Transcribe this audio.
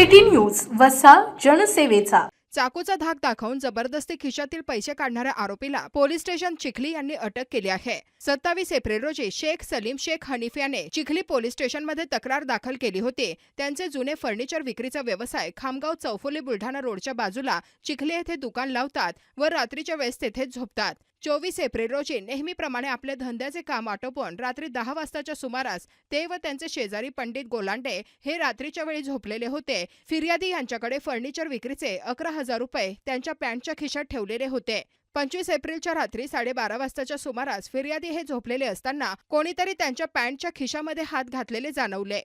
City news वसा जनसेवेचा. चाकूचा धाक दाखवून जबरदस्ती खिशातील पैसे काढणाऱ्या आरोपीला पोलीस स्टेशन चिखली यांनी अटक केली आहे. सत्तावीस एप्रिल रोजी शेख सलीम शेख हनीफ याने चिखली पोलीस स्टेशनमध्ये तक्रार दाखल केली होती. त्यांचे जुने फर्निचर विक्रीचा व्यवसाय खामगाव चौफुली बुलढाणा रोडच्या बाजूला चिखली येथे दुकान लावतात व रात्रीच्या वेळेस तेथे झोपतात. चोवीस एप्रिल रोजी नेहमीप्रमाणे आपले धंद्याचे काम आटोपून रात्री दहा वाजताच्या सुमारास ते व त्यांचे शेजारी पंडित गोलांडे हे रात्रीच्या वेळी झोपलेले होते. फिर्यादी यांच्याकडे फर्निचर विक्रीचे अकरा हजार रुपये त्यांच्या पॅन्टच्या खिशात ठेवलेले होते. पंचवीस एप्रिलच्या रात्री साडेबारा वाजताच्या सुमारास फिर्यादी हे झोपलेले असताना कोणीतरी त्यांच्या पॅन्टच्या खिशामध्ये हात घातलेले जाणवले.